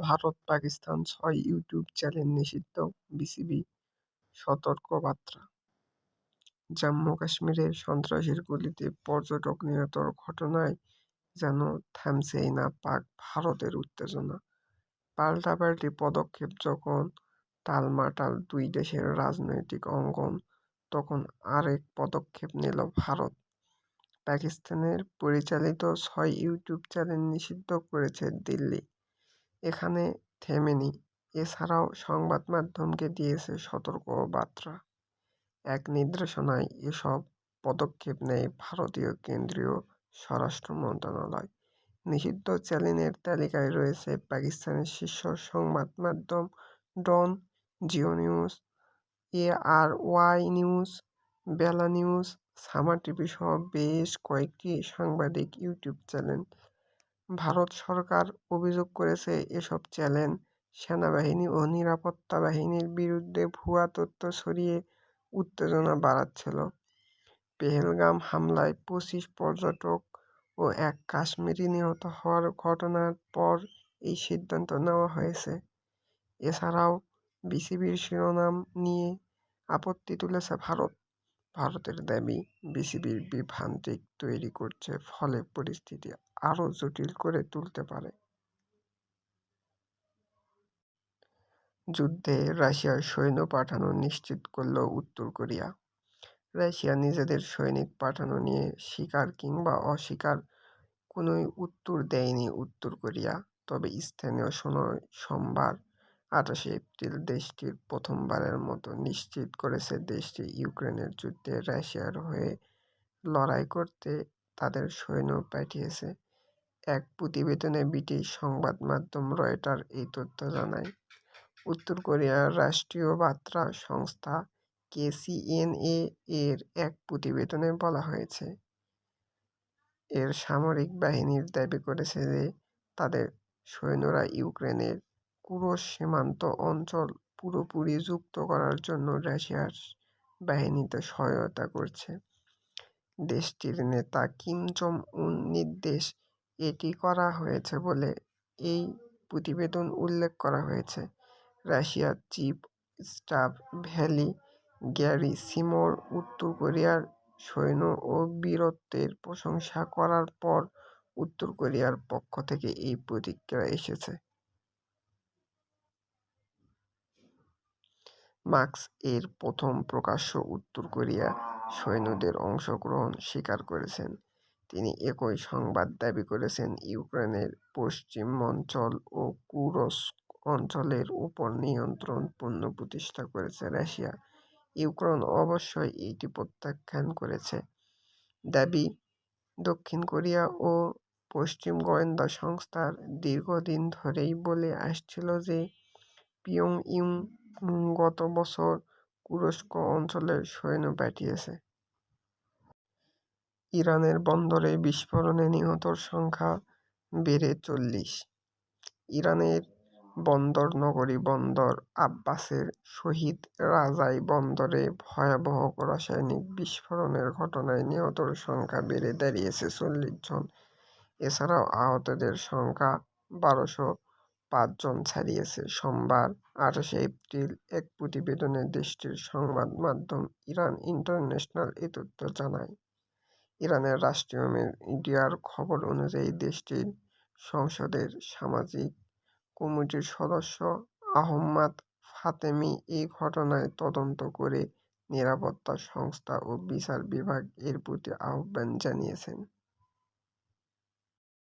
ভারত, পাকিস্তান ছয় YouTube channel নিষিদ্ধ BCB সতর্ক বার্তা জম্মু কাশ্মীরে সন্ত্রাসীর গুলিতে পর্যটক নিহতর ঘটনায় যেন থামছেই না পাক ভারতের উত্তেজনা। পাল্টাপাল্টি পদক্ষেপ যখন টালমাটাল দুই দেশের রাজনৈতিক অঙ্গন, তখন আরেক পদক্ষেপ নিল ভারত। পাকিস্তানের পরিচালিত ছয় ইউটিউব চ্যানেল নিষিদ্ধ করেছে দিল্লি। এখানে থেমেনি এছাড়াও সংবাদ মাধ্যমকে দিয়েছে সতর্ক বার্তা এক নির্দেশনায় এসব পদক্ষেপ নেয় ভারতীয় কেন্দ্রীয় স্বরাষ্ট্র মন্ত্রণালয়। নিষিদ্ধ চ্যানেলের তালিকায় রয়েছে পাকিস্তানের শীর্ষ সংবাদ মাধ্যম Dawn, Geo news A R Y news, Bela news Samaa TV সহ বেশ কয়েকটি সাংবাদিক ইউটিউব চ্যানেল। ভারত সরকার অভিযোগ করেছে এসব চ্যানেল সেনাবাহিনী ও নিরাপত্তা বাহিনীর বিরুদ্ধে ভুয়া তথ্য ছড়িয়ে উত্তেজনা বাড়াচ্ছিল। পেহেলগাম হামলায় পঁচিশ পর্যটক ও এক কাশ্মীরি নিহত হওয়ার ঘটনার পর এই সিদ্ধান্ত নেওয়া হয়েছে। এছাড়াও বিসিবির শিরোনাম নিয়ে আপত্তি তুলেছে ভারত। ভারতের দাবি বিসিবির বিভ্রান্তিক তৈরি করছে, ফলে পরিস্থিতি আরও জটিল করে তুলতে পারে। যুদ্ধে রাশিয়ার সৈন্য পাঠানো নিশ্চিত করল উত্তর কোরিয়া। রাশিয়া নিজেদের সৈনিক পাঠানো নিয়ে স্বীকার কিংবা অস্বীকার কোনোই উত্তর দেয়নি উত্তর কোরিয়া, তবে স্থানীয় সময় সোমবার আঠাশে এপ্রিল দেশটির প্রথমবারের মতো নিশ্চিত করেছে দেশটি ইউক্রেনের যুদ্ধে রাশিয়ার হয়ে লড়াই করতে তাদের সৈন্য পাঠিয়েছে। এক প্রতিবেদনে ব্রিটিশ সংবাদ মাধ্যম রয়টার এই তথ্য জানায়, উত্তর কোরিয়ার রাষ্ট্রীয় বার্তা সংস্থা কেসিএনএ এর এক প্রতিবেদনে বলা হয়েছে, এর সামরিক বাহিনীর দাবি করেছে যে তাদের সৈন্যরা ইউক্রেনের কুরস্ক সীমান্ত অঞ্চল পুরোপুরি যুক্ত করার জন্য রাশিয়ার বাহিনীতে সহায়তা করছে। দেশটির নেতা কিম জং উন নির্দেশ এটি করা হয়েছে বলে এই প্রতিবেদন উল্লেখ করা হয়েছে। রাশিয়ার chief staff Valery Gerasimov উত্তর কোরিয়ার সৈন্য ও বীরত্বের প্রশংসা করার পর উত্তর কোরিয়ার পক্ষ থেকে এই প্রতিক্রিয়া এসেছে। মার্কস এর প্রথম প্রকাশ্য উত্তর কোরিয়া সৈন্যদের অংশগ্রহণ স্বীকার করেছেন। তিনি একই সংবাদ দাবি করেছেন, ইউক্রেনের পশ্চিমাঞ্চল ও কুরস্ক অঞ্চলের উপর নিয়ন্ত্রণ পুনঃপ্রতিষ্ঠা করেছে রাশিয়া। ইউক্রেন অবশ্যই এটি প্রত্যাখ্যান করেছে। দাবি, দক্ষিণ কোরিয়া ও পশ্চিম গোয়েন্দা সংস্থার দীর্ঘদিন ধরেই বলে আসছিল যে পিয়ংইয়ং গত বছর কুরস্ক অঞ্চলে সৈন্য পাঠিয়েছে। ইরানের বন্দরে বিস্ফোরণে নিহতর সংখ্যা বেড়ে চল্লিশ। ইরানের বন্দর নগরী বন্দর আব্বাসের শহীদ রাজাই বন্দরে ভয়াবহ রাসায়নিক বিস্ফোরণের ঘটনায় নিহতর সংখ্যা বেড়ে দাঁড়িয়েছে চল্লিশ জন। এছাড়াও আহতদের সংখ্যা বারোশো পাঁচজন ছাড়িয়েছে। সোমবার আঠাশে এপ্রিল এক প্রতিবেদনে দেশটির সংবাদ মাধ্যম ইরান ইন্টারন্যাশনাল এ তথ্য জানায়। ইরানের রাষ্ট্রীয় মিডিয়ার খবর অনুযায়ী দেশটির সংসদের সামাজিক কমিটির সদস্য আহম্মদ ফাতেমি এই ঘটনায় তদন্ত করে নিরাপত্তা সংস্থা ও বিচার বিভাগ এর প্রতি আহ্বান জানিয়েছেন।